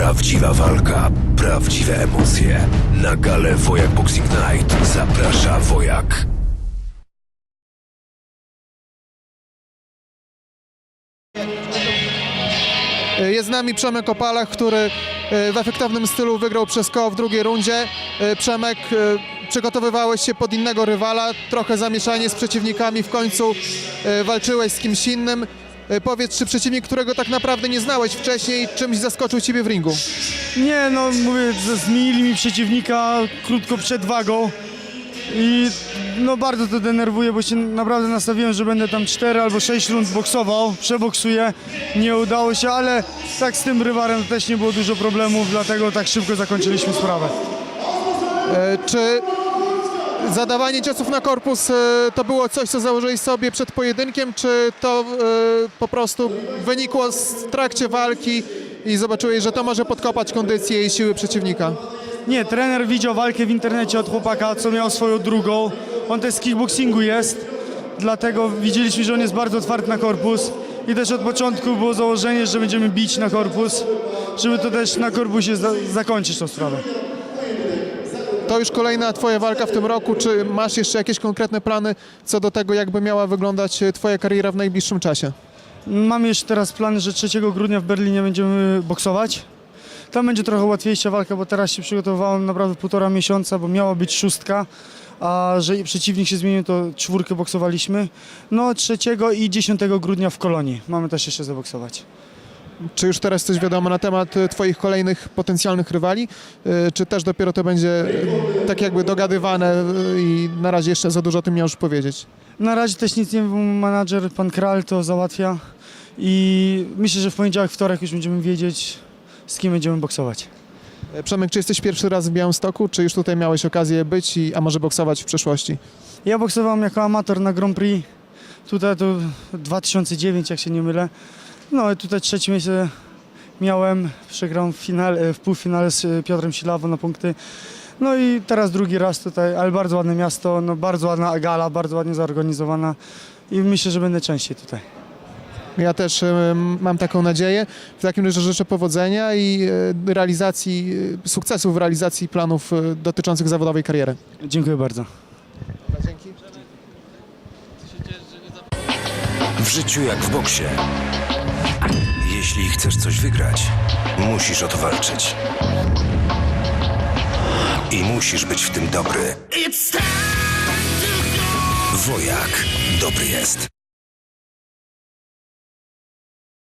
Prawdziwa walka, prawdziwe emocje. Na galę Wojak Boxing Night zaprasza Wojak. Jest z nami Przemek Opalach, który e, w efektownym stylu wygrał przez koło w drugiej rundzie. E, Przemek, e, przygotowywałeś się pod innego rywala, trochę zamieszanie z przeciwnikami, w końcu e, walczyłeś z kimś innym. E, Powiedz, czy przeciwnik, którego tak naprawdę nie znałeś wcześniej, czymś zaskoczył Ciebie w ringu? Nie, no mówię, zmienili mi przeciwnika krótko przed wagą i no bardzo to denerwuje, bo się naprawdę nastawiłem, że będę tam 4 albo 6 rund boksował, przeboksuję, nie udało się, ale tak z tym rywalem też nie było dużo problemów, dlatego tak szybko zakończyliśmy sprawę. E, Czy zadawanie ciosów na korpus e, to było coś, co założyłeś sobie przed pojedynkiem, czy to e, po prostu wynikło z trakcie walki i zobaczyłeś, że to może podkopać kondycję i siły przeciwnika? Nie, trener widział walkę w internecie od chłopaka, co miał swoją drugą. On też z kickboxingu jest, dlatego widzieliśmy, że on jest bardzo otwarty na korpus. I też od początku było założenie, że będziemy bić na korpus, żeby to też na korpusie za zakończyć tą sprawę. To już kolejna Twoja walka w tym roku. Czy masz jeszcze jakieś konkretne plany co do tego, jakby miała wyglądać e, Twoja kariera w najbliższym czasie? Mamy już teraz plany, że 3 grudnia w Berlinie będziemy boksować. Tam będzie trochę łatwiejsza walka, bo teraz się przygotowałem naprawdę półtora miesiąca, bo miała być szóstka, a że przeciwnik się zmienił, to czwórkę boksowaliśmy. No 3 i 10 grudnia w Kolonii mamy też jeszcze zaboksować. Czy już teraz coś wiadomo na temat e, Twoich kolejnych potencjalnych rywali? E, Czy też dopiero to będzie e, tak jakby dogadywane i na razie jeszcze za dużo o tym nie możesz powiedzieć? Na razie też nic nie wiem, menadżer, pan Kral to załatwia i myślę, że w poniedziałek, wtorek już będziemy wiedzieć, z kim będziemy boksować. E, Przemek, czy jesteś pierwszy raz w Białymstoku, czy już tutaj miałeś okazję być, i, a może boksować w przeszłości? Ja boksowałem jako amator na Grand Prix. Tutaj to 2009, jak się nie mylę. No i tutaj trzecie miejsce miałem. Przegrałem w, finale, w półfinale z e, Piotrem Silawą na punkty. No i teraz drugi raz tutaj, ale bardzo ładne miasto, no bardzo ładna gala, bardzo ładnie zorganizowana i myślę, że będę częściej tutaj. Ja też e, mam taką nadzieję. W takim razie życzę powodzenia i e, realizacji, e, sukcesów w realizacji planów e, dotyczących zawodowej kariery. Dziękuję bardzo. Dzięki. W życiu jak w boksie. Jeśli chcesz coś wygrać, musisz o to walczyć. I musisz być w tym dobry. Wojak dobry jest.